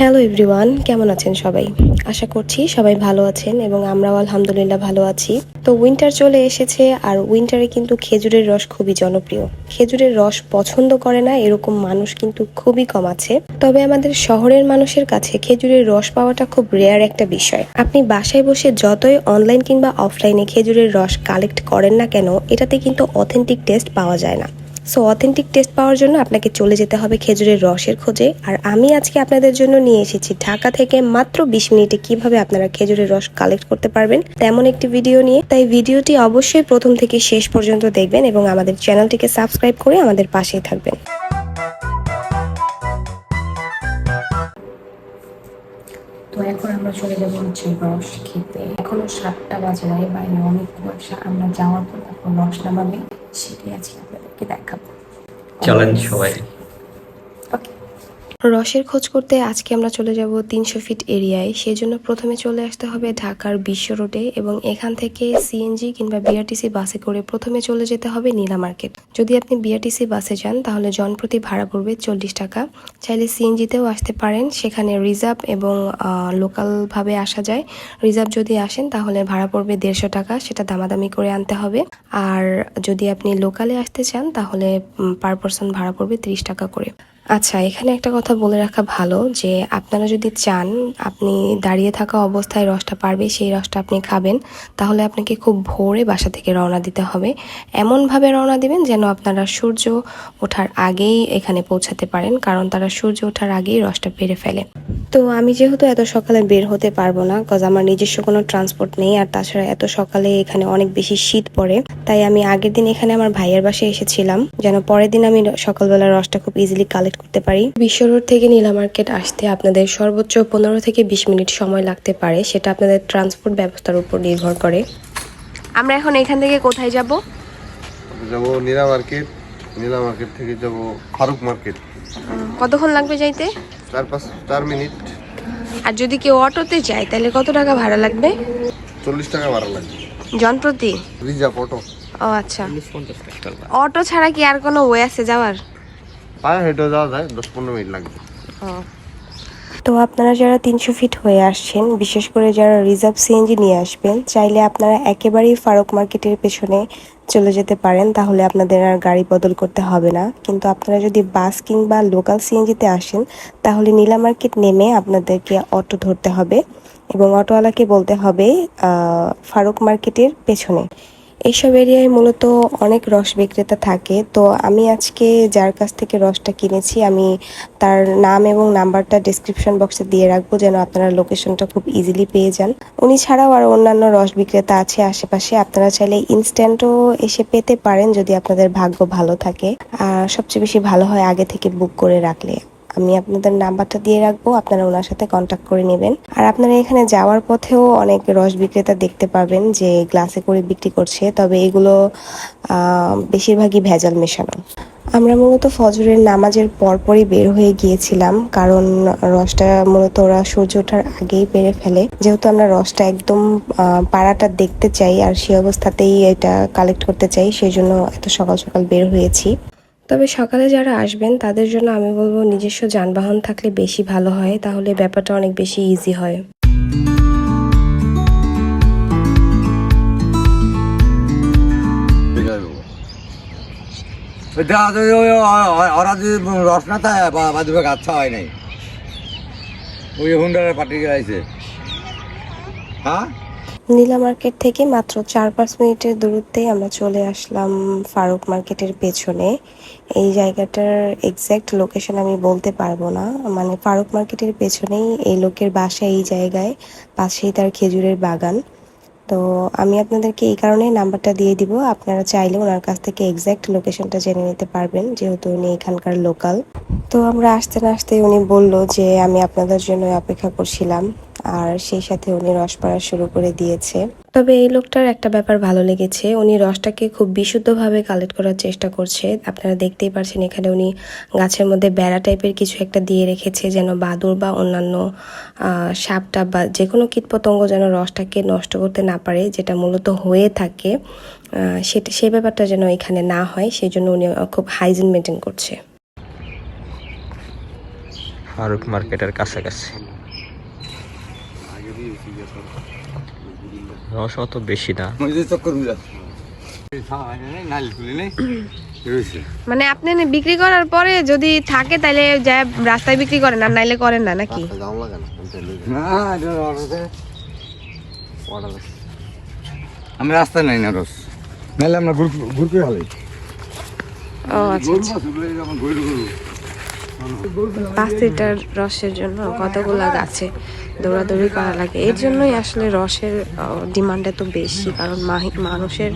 Hello everyone, কেমন আছেন সবাই? আশা করছি সবাই ভালো আছেন এবং আমরাও আলহামদুলিল্লাহ ভালো আছি। তো উইন্টার চলে এসেছে আর উইন্টারে কিন্তু খেজুরের রস খুবই জনপ্রিয়। খেজুরের রস পছন্দ করে না, এরকম মানুষ কিন্তু খুবই কম আছে। তবে আমাদের শহরের মানুষের কাছে খেজুরের রস পাওয়াটা খুব রেয়ার একটা বিষয়। আপনি বাসায় বসে যতই অনলাইন কিংবা অফলাইনে খেজুরের রস কালেক্ট করেন না কেন, এটাতে কিন্তু অথেন্টিক টেস্ট পাওয়া যায় না। সো অথেন্টিক টেস্ট পাওয়ার জন্য আপনাকে চলে যেতে হবে খেজুরের রসের খোঁজে। আর আমি আজকে আপনাদের জন্য নিয়ে এসেছি ঢাকা থেকে মাত্র বিশ মিনিটে কীভাবে আপনারা খেজুরের রস কালেক্ট করতে পারবেন তেমন একটি ভিডিও নিয়ে। তাই ভিডিওটি অবশ্যই প্রথম থেকে শেষ পর্যন্ত দেখবেন এবং আমাদের চ্যানেলটিকে সাবস্ক্রাইব করে আমাদের পাশেই থাকবেন। এখন আমরা চলে হচ্ছে রস খেতে। এখনও সাতটা বাজে বাইরে অনেক কুয়াশা। আমরা যাওয়ার পর তারপর রস নামাবে। সেটাই আজকে আপনাদেরকে দেখাবো। চলেন সবাই রসের খোঁজ করতে আজকে আমরা চলে যাব তিনশো ফিট এরিয়ায়। সেই জন্য প্রথমে চলে আসতে হবে ঢাকার বিশ্ব রোডে এবং এখান থেকে সিএনজি কিংবা বিআরটিসি বাসে করে প্রথমে চলে যেতে হবে নীলা মার্কেট। যদি আপনি বিআরটিসি বাসে যান, তাহলে জনপ্রতি ভাড়া পড়বে চল্লিশ টাকা। চাইলে সিএনজিতেও আসতে পারেন, সেখানে রিজার্ভ এবং লোকালভাবে আসা যায়। রিজার্ভ যদি আসেন, তাহলে ভাড়া পড়বে দেড়শো টাকা, সেটা দামাদামি করে আনতে হবে। আর যদি আপনি লোকালে আসতে চান, তাহলে পার পার্সন ভাড়া পড়বে ত্রিশ টাকা করে। আচ্ছা এখানে একটা কথা বলে রাখা ভালো যে আপনারা যদি চান আপনি দাঁড়িয়ে থাকা অবস্থায় রসটা পারবে, সেই রসটা আপনি খাবেন, তাহলে আপনাকে খুব ভোরে বাসা থেকে রওনা দিতে হবে। এমনভাবে রওনা দিবেন যেন আপনারা সূর্য ওঠার আগেই এখানে পৌঁছাতে পারেন, কারণ তারা সূর্য ওঠার আগেই রসটা পেরে ফেলে। তো আমি যেহেতু এত সকালে বের হতে পারব না কজ আমার নিজস্ব কোনো ট্রান্সপোর্ট নেই, আর তাছাড়া এত সকালে এখানে অনেক বেশি শীত পড়ে তাই আমি আগের দিন এখানে আমার ভাইয়ের বাসায় এসেছিলাম। যেন পরের দিন আমি সকালবেলা রসটা খুব ইজিলি কালেক্ট করতে পারি। বিশ্ব রোড থেকে নীলা মার্কেট আসতে আপনাদের সর্বোচ্চ পনেরো থেকে বিশ মিনিট সময় লাগতে পারে। সেটা আপনাদের ট্রান্সপোর্ট ব্যবস্থার উপর নির্ভর করে। আমরা এখন এখান থেকে কোথায় যাব? যাব নীলা মার্কেট। নীলা মার্কেট থেকে যাব ফারুক মার্কেট। কতক্ষণ লাগবে যাইতে? চার পাঁচ চার মিনিট। আর যদি কেউ অটোতে যায় তাহলে কত টাকা ভাড়া লাগবে? চল্লিশ টাকা ভাড়া লাগবে। জনপ্রতি রিজার্ভ অটো। ও আচ্ছা। অটো ছাড়া কি আর কোনো ওয়ে আছে যাওয়ার? পায়ে হেঁটেও যাওয়া যায় দশ পনেরো মিনিট লাগবে। তো আপনারা যারা তিনশো ফিট হয়ে আসছেন বিশেষ করে যারা রিজার্ভ সিএনজি নিয়ে আসবেন চাইলে আপনারা একেবারেই ফারুক মার্কেটের পেছনে চলে যেতে পারেন তাহলে আপনাদের আর গাড়ি বদল করতে হবে না। কিন্তু আপনারা যদি বাস কিংবা লোকাল সিএনজিতে আসেন তাহলে নীলা মার্কেট নেমে আপনাদেরকে অটো ধরতে হবে এবং অটোওয়ালাকে বলতে হবে ফারুক মার্কেটের পেছনে। এইসব এরিয়ায় মূলত অনেক রস বিক্রেতা থাকে। তো আমি আজকে যার কাছ থেকে রসটা কিনেছি, আমি তার নাম এবং নাম্বারটা ডিসক্রিপশন বক্সে দিয়ে রাখব যেন আপনারা লোকেশনটা খুব ইজিলি পেয়ে যান। উনি ছাড়াও আর অন্যান্য রস বিক্রেতা আছে আশেপাশে, আপনারা চাইলে ইনস্ট্যান্টও এসে পেতে পারেন যদি আপনাদের ভাগ্য ভালো থাকে। আর সবচেয়ে বেশি ভালো হয় আগে থেকে বুক করে রাখলে। আমি আপনাদের নাম্বারটা দিয়ে রাখব, আপনারা ওনার সাথে কন্ট্যাক্ট করে নেবেন। আর আপনারা এখানে যাওয়ার পথেও অনেক রস বিক্রেতা দেখতে পাবেন যে গ্লাসে করে বিক্রি করছে, তবে এগুলো বেশিরভাগই ভেজাল মেশানো। আমরা মূলত ফজরের নামাজের পরপরই বের হয়ে গিয়েছিলাম, কারণ রসটা মূলত ওরা সূর্য ওঠার আগেই পেরে ফেলে। যেহেতু আমরা রসটা একদম পাড়াটা দেখতে চাই, আর সেই অবস্থাতেই এটা কালেক্ট করতে চাই সেই জন্য এত সকাল সকাল বের হয়েছি। তবে সকালে যারা আসবেন, তাদের জন্য আমি বলব নিজস্ব যানবাহন থাকলে বেশি ভালো হয়, তাহলে ব্যাপারটা অনেক বেশি ইজি হয়। নীলা মার্কেট থেকে মাত্র চার পাঁচ মিনিটের দূরত্বেই আমরা চলে আসলাম ফারুক মার্কেটের পেছনে। এই জায়গাটার এক্স্যাক্ট লোকেশন আমি বলতে পারব না। মানে ফারুক মার্কেটের পেছনেই এই লোকের বাসা এই জায়গায়, পাশেই তার খেজুরের বাগান। তো আমি আপনাদেরকে এই কারণেই নাম্বারটা দিয়ে দিব, আপনারা চাইলে ওনার কাছ থেকে এক্স্যাক্ট লোকেশনটা জেনে নিতে পারবেন, যেহেতু উনি এখানকার লোকাল তো আমরা আসতে না আসতে উনি বলল যে আমি আপনাদের জন্য অপেক্ষা করছিলাম। আর সেই সাথে উনি রস পড়া শুরু করে দিয়েছে। তবে এই লোকটার একটা ব্যাপার ভালো লেগেছে। উনি রসটাকে খুব বিশুদ্ধভাবে কালেক্ট করার চেষ্টা করছে। আপনারা দেখতেই পারছেন এখানে উনি গাছের মধ্যে বেড়া টাইপের কিছু একটা দিয়ে রেখেছে যেন বাদুর বা অন্যান্য সাপটা বা যে কোনো কীটপতঙ্গ যেন রসটাকে নষ্ট করতে না পারে, যেটা মূলত হয়ে থাকে সেটা সেই ব্যাপারটা যেন এখানে না হয় সেই জন্য উনি খুব হাইজিন মেনটেন করছে। ফারুক মার্কেটের কাছাকাছি। রস অত বেশি না। মানে আপনি বিক্রি করার পরে যদি থাকে তাহলে যা রাস্তায় বিক্রি করেন আর নাইলে করেন না নাকি? দাম আমি রাস্তায় নাই না রস। নাহলে আমরা ঘুর ঘুর হালাই। ও আচ্ছা আচ্ছা। পাঁচ লিটার রসের জন্য কতগুলা গাছে? দৌড়াদৌড়ি করা লাগে। এর জন্যই আসলে রসের ডিমান্ড এত বেশি, কারণ মানুষের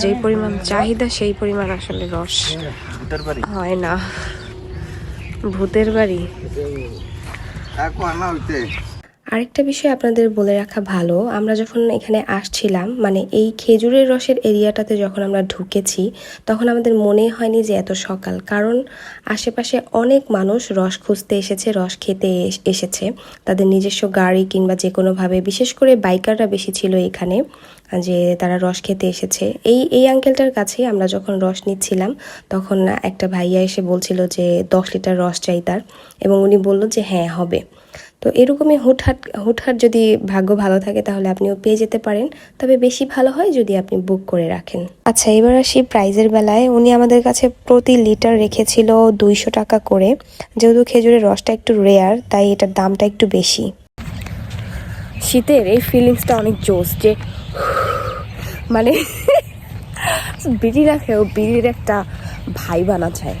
যে পরিমাণ চাহিদা, সেই পরিমাণ আসলে রস হয় না। ভূতের বাড়ি। আরেকটা বিষয় আপনাদের বলে রাখা ভালো, আমরা যখন এখানে আসছিলাম মানে এই খেজুরের রসের এরিয়াটাতে যখন আমরা ঢুকেছি, তখন আমাদের মনে হয়নি যে এত সকাল। কারণ আশেপাশে অনেক মানুষ রস খুঁজতে এসেছে, রস খেতে এস- এসেছে। তাদের নিজস্ব গাড়ি কিংবা যে কোনোভাবে, বিশেষ করে বাইকাররা বেশি ছিল এখানে, যে তারা রস খেতে এসেছে। এই এই আঙ্কেলটার কাছে আমরা যখন রস নিচ্ছিলাম, তখন একটা ভাইয়া এসে বলছিল যে দশ লিটার রস চাই তার। এবং উনি বলল যে হ্যাঁ হবে। তো এরকমই হুটহাট হুটহাট যদি ভাগ্য ভালো থাকে তাহলে আপনিও পেয়ে যেতে পারেন। তবে বেশি ভালো হয় যদি আপনি বুক করে রাখেন। আচ্ছা এবার আসি প্রাইজের বেলায়। উনি আমাদের কাছে প্রতি লিটার রেখেছিল দুইশো টাকা করে। যেহেতু খেজুরের রসটা একটু রেয়ার তাই এটার দামটা একটু বেশি। শীতের এই ফিলিংসটা অনেক জোস যে মানে বিড়ি রাখেও বিড়ির একটা ভাই বানা চায়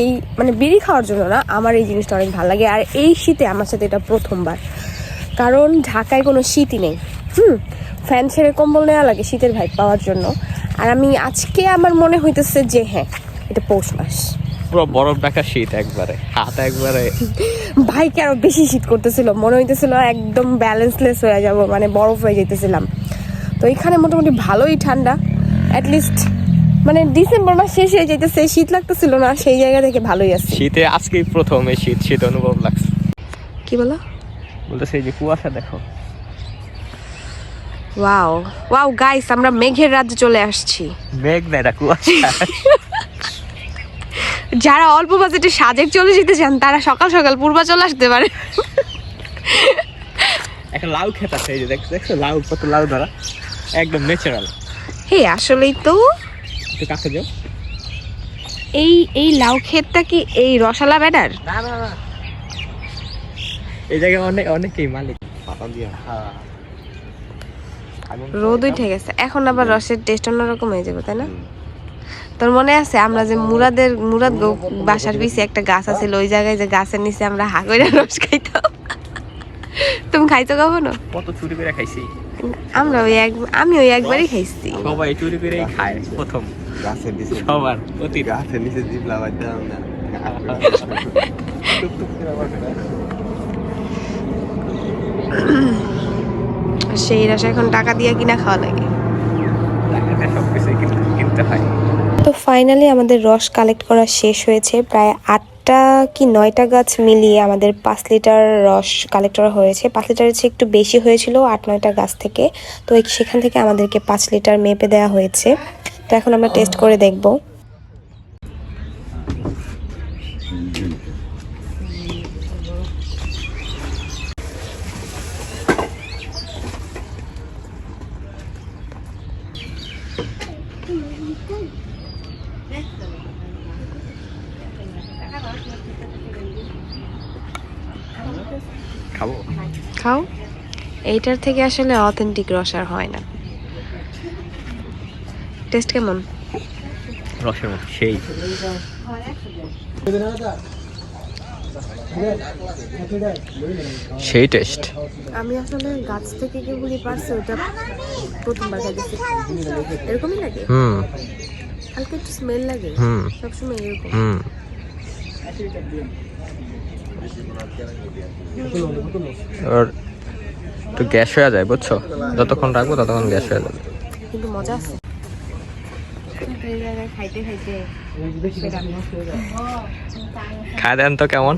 এই মানে বিড়ি খাওয়ার জন্য না আমার এই জিনিসটা অনেক ভালো লাগে। আর এই শীতে আমার সাথে এটা প্রথমবার। কারণ ঢাকায় কোনো শীতই নেই। হুম? ফ্যান ছেড়ে কম্বল নেওয়া লাগে শীতের ভাই পাওয়ার জন্য। আর আমি আজকে আমার মনে হইতেছে যে হ্যাঁ এটা পৌষ মাস। পুরো বরফ ডাকা শীত একবারে হাত একবারে। ভাইকে আরও বেশি শীত করতেছিল মনে হইতেছিল একদম ব্যালেন্সলেস হয়ে যাব মানে বরফ হয়ে যেতেছিলাম তো এখানে মোটামুটি ভালোই ঠান্ডা অ্যাটলিস্ট মানে ডিসেম্বর মাস শেষ হয়ে যেতেছে শীত লাগতেছিল না সেই জায়গা থেকে ভালোই আছে। শীতে আজকেই প্রথম এই শীত শীত অনুভব লাগছে। কি বলো? বলতেছে এই যে কুয়াশা দেখো। ওয়াও ওয়াও গাইস আমরা মেঘের রাজ্যে চলে আসছি। মেঘ না এটা কুয়াশা। যারা অল্প বাজেটে সাজেক চলে যেতে চান তারা সকাল সকাল পূর্বা চলে আসতে পারে। একটা লাউ খেত আছে এই যে দেখছ দেখছ? লাউ কত লাউ ধরা। একদম ন্যাচারাল হে আসলেই তো। একটু কাছে যাও। এই এই লাউ ক্ষেতটা কি এই রসালা ব্যাডার না না না। এই জায়গায় অনেক অনেকেই মালিক। পাতা দিয়া। হ্যাঁ। রোদ উঠে গেছে। এখন আবার রসের টেস্ট অন্যরকম হয়ে যাবে তাই না? তোর মনে আছে আমরা যে মুরাদের মুরাদ বাসার পিছে একটা গাছ আছে ওই জায়গায় যে গাছের নিচে আমরা হা রস খাইতাম? তুমি খাইছো কখনো? কত চুরি করে খাইছি। আমরা ওই এক আমি ওই একবারই খাইছি। সবাই চুরি করেই খায় প্রথম। গাছের নিচে সবার অতি গাছের নিচে না। সেই রস এখন টাকা দিয়ে কিনা খাওয়া লাগে। কিনতে হয়। তো ফাইনালি আমাদের রস কালেক্ট করা শেষ হয়েছে। প্রায় আটটা কি নয়টা গাছ মিলিয়ে আমাদের পাঁচ লিটার রস কালেক্ট করা হয়েছে। পাঁচ লিটারের চেয়ে একটু বেশি হয়েছিল আট নয়টা গাছ থেকে। তো সেখান থেকে আমাদেরকে পাঁচ লিটার মেপে দেওয়া হয়েছে। তো এখন আমরা টেস্ট করে দেখব। খাও। এইটার থেকে আসলে অথেন্টিক রস আর হয় না। টেস্ট কেমন? রসের মতো সেই। সেই টেস্ট আমি আসলে গাছ থেকে যেগুলি পারছি ওটা প্রথমবার খাইতেছি। এরকমই লাগে? হুম। হালকা একটু স্মেল লাগে। হুম। সবসময় এরকম। হুম। আর একটু গ্যাস হয়ে যায় বুঝছ? যতক্ষণ রাখব ততক্ষণ গ্যাস হয়ে যাবে। কিন্তু মজা আছে। এই জায়গায় খাইতে খাইতে খায় দেন তো কেমন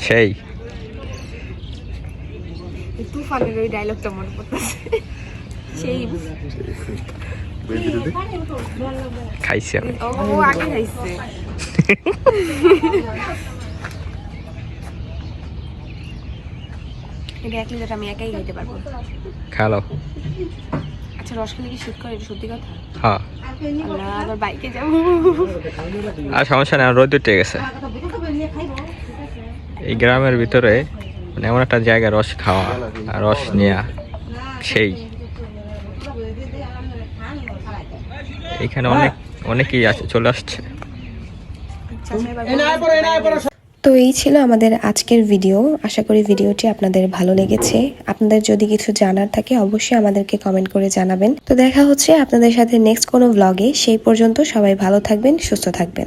সেই। তুফানের ওই ডায়লগটা মনে পড়তেছে। সেই। খাইছি আমি। ও আগে খাইছে। এটা এক লিটার আমি একাই খাইতে পারব। খালো। আচ্ছা রস খেলে কি শুট করে? এটা সত্যি কথা? হ্যাঁ। আবার বাইকে যাব। আর সমস্যা নেই রোদ উঠে গেছে। এই গ্রামের ভিতরে মানে এমন একটা জায়গা রস খাওয়া আর রস নেওয়া সেই। এখানে অনেক অনেকেই আছে চলে আসছে। তো এই ছিল আমাদের আজকের ভিডিও আশা করি ভিডিওটি আপনাদের ভালো লেগেছে। আপনাদের যদি কিছু জানার থাকে, অবশ্যই আমাদেরকে কমেন্ট করে জানাবেন। তো দেখা হচ্ছে আপনাদের সাথে নেক্সট কোনো ব্লগে সেই পর্যন্ত সবাই ভালো থাকবেন, সুস্থ থাকবেন।